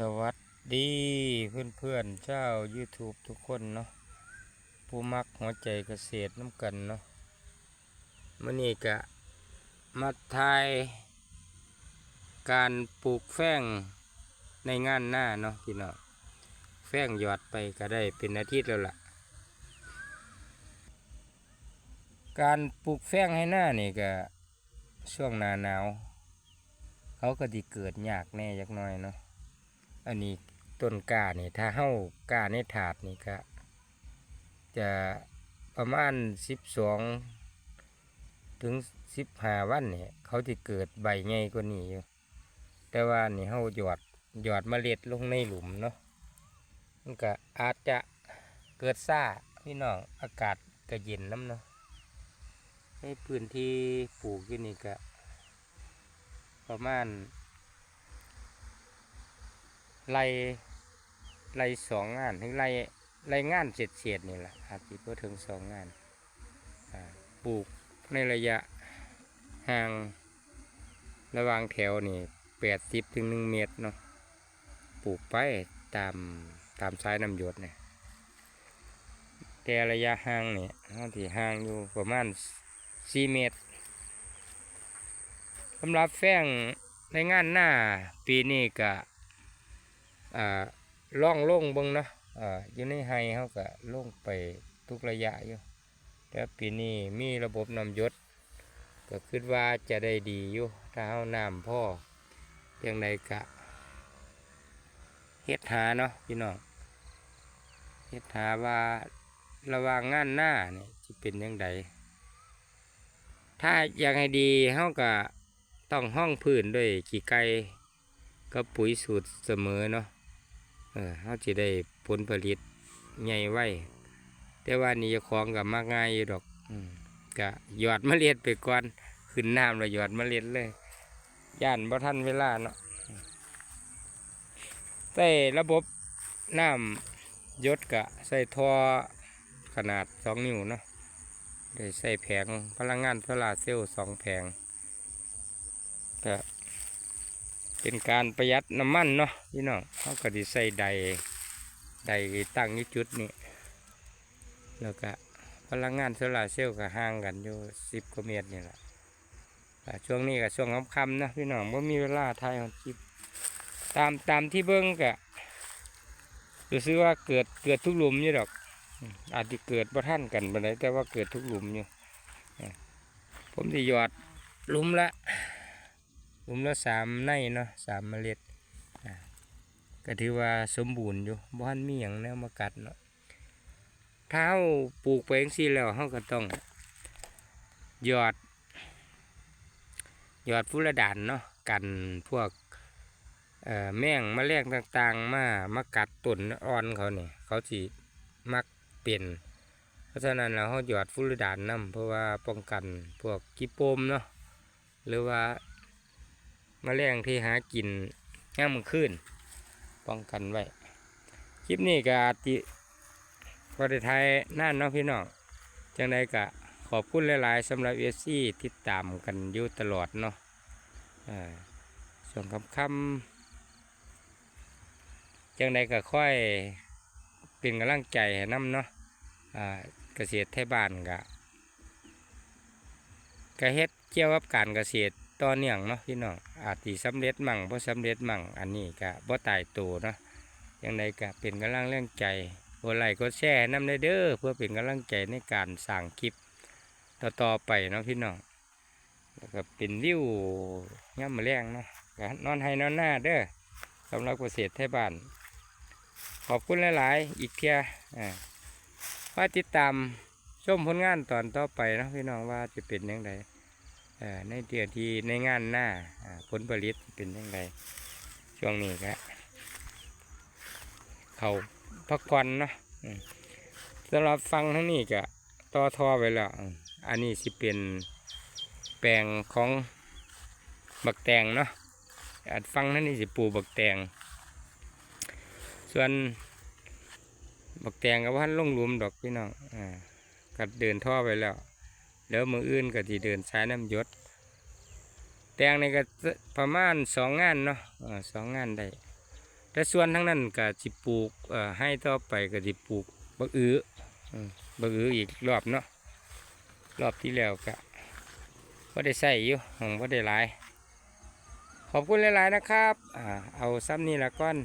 สวัสดีเพื่อนเพื่อนๆเจ้า YouTube ทุกคนเนาะผู้มักหัวใจเกษตรน้ำกันเนาะมื่อนี้กะมาทายการปลูกแฝงในงานหน้าเนาะพี่น้องแฝงหยอดไปก็ได้เป็นอาทิตย์แล้วล่ะ การปลูกแฝงให้หน้านี่ก็ช่วงหนาหนาว เขาก็ดีเกิดยากแน่ยักน้อยเนาะ อันนี้ต้นกานี่ถ้าเฮ้ากาในถาดนี่ก็จะประมาณสิบสองถึงสิบห้าวันเนี่ยเขาจะเกิดใบใหญ่กว่านี้อยู่แต่ว่านี่เฮาหยอดหยอดเมล็ดลงในหลุมเนาะมันก็อาจจะเกิดซ่าพี่น้องอากาศก็เย็นน้ำเนาะในพื้นที่ปลูกอยู่นี่ก็ประมาณ ไล่ไล่สองงานถึงไล่ไล่งานเสร็จเสร็จนี่แหละอาจจะพอถึงสองงานปลูกในระยะห่างระหว่างแถวนี่แปดสิบถึงหนึ่งเมตรเนาะปลูกไปตามตามสายน้ำหยดเนี่ยแต่ระยะห่างนี่เขาที่ห่างอยู่ประมาณสี่เมตรสำหรับแฝงในงานหน้าปีนี้ก็ อ่าล่องล่งเบิ่งเนาะอ่าอยู่ในไฮเขาก็ล่งไปทุกระยะอยู่แต่ปีนี้มีระบบนำยศก็คิดว่าจะได้ดีอยู่ถ้าเอาน้ำพ่อเพียงใดกะเฮ็ดหาเนาะพี่น้องเฮ็ดหาว่าระว่างงานหน้าเนี่ยจะเป็นยังไงถ้าอยากให้ดีเขาก็ต้องห้องพื้นด้วยขี้ไก่ก็ปุ๋ยสูตรเสมอเนาะ เออเขาจะได้ผลผลิตใหญ่ไว้ แต่ว่านี่เจะของกับมากง่ายอยู่ดอกอืมกะหยอดเมล็ดไปก่อนขึ้นน้ำแล้วหยอดเมล็ดเลยย่านบ่ทันเวลาเนาะใส่ระบบน้ำยศกะใส่ท่อขนาดสองนิ้วเนาะได้ใส่แผงพลังงานโซลาร์เซลล์สองแผงก็ เป็นการประหยัดน้ำมันเนาะพี่น้องเขาก็ดีใส่ใดใดตั้งยู่จุดนี้แล้วก็พลังงานโซลาร์เซลล์ก็ห่างกันอยู่สิบกว่าเมตรนี่แหละช่วงนี้ก็ช่วงค่ำๆนะพี่น้องว่ามีเวลาถ่ายของคลิปตามตามที่เบิ้งก็รู้สึกว่าเกิดเกิดทุกหลุมอยู่ดอก อาจจะเกิดบ่ท่านกันบันไดแต่ว่าเกิดทุกหลุมอยู่ผมจะหยอดหลุมละ หลุมละสามในเนาะสามเมล็ดก็ถือว่าสมบูรณ์อยู่บ่ทันมีอย่างแนวมากัดเนาะถ้าเราปลูกไปเองสิแล้วเราก็ต้องหยอดหยอดฟุระดานเนาะกันพวกเอ่อแมงแมลงต่างๆ มามากัดต้นอ่อนเขาเนี่ยเขาสิมักเปลี่ยนเพราะฉะนั้นเราเขาหยอดฟุระดานนํเพราะว่าป้องกันพวกกิโปมเนาะหรือว่า มแมลงที่หากินย่ามขึ้นป้องกันไว้ คลิปนี้ก็อาจจิก็ได้ไทยนั่นเนาะพี่น้องจังใดกะขอบคุณหลายๆสำหรับเอซี่ติดตามกันอยู่ตลอดเนาะส่วนคำคำจังใดก็ค่อยเป็นกำลังใจให้น้ำเนาะเกษตรไทยบ้านกะก็เฮ็ดเกี่ยวกับการเกษตร ต่อเนื่องเนาะพี่น้องอาจสิสำเร็จมั่งบ่สำเร็จมั่งอันนี้ก็บ่ตายตัวเนาะจังใดก็เป็นกำลังแรงใจกดไลค์กดแชร์นำได้เด้อเพื่อเป็นกำลังใจในการสร้างคลิปต่อๆไปเนาะพี่น้องแล้วก็เป็นวิวย่ำแรงเนาะก็นอนให้นอนหน้าเด้อสำหรับเกษตรไทยบ้าน ขอบคุณหลาย ๆ อีกเทียอ่าว่าติดตามชมผลงานตอนต่อไปเนาะพี่น้องว่าจะเป็นยังไง ในเดือนที่ในงานหน้าผลผลิตเป็นยังไงช่วงนี้ก็เขาพักผ่อนเนาะสำหรับฟังทั้งนี้ก็ต่อทอไปแล้ว อันนี้สิเป็นแปลงของบักแตงเนาะอัดฟังทั้งนี้สิปูบักแตง ส่วนบักแตงก็ว่าลงหลุมดอกพี่น้องอ่าก็เดินท่อไปแล้ว แล้วมืออื่นก็ที่เดินสายน้ำยศแตงในก็ประมาณสองงานเนาะอ่าสองงานได้แต่ส่วนทั้งนั้นก็สิปลูกให้ต่อไปก็สิปลูกบักอื้ออืมบักอื้ออีกรอบเนาะรอบที่แล้วก็บ่ได้ใส่อยู่ของบ่ได้หลาย ขอบคุณหลาย ๆ นะครับอเอาซ้ำนี่ละก้อน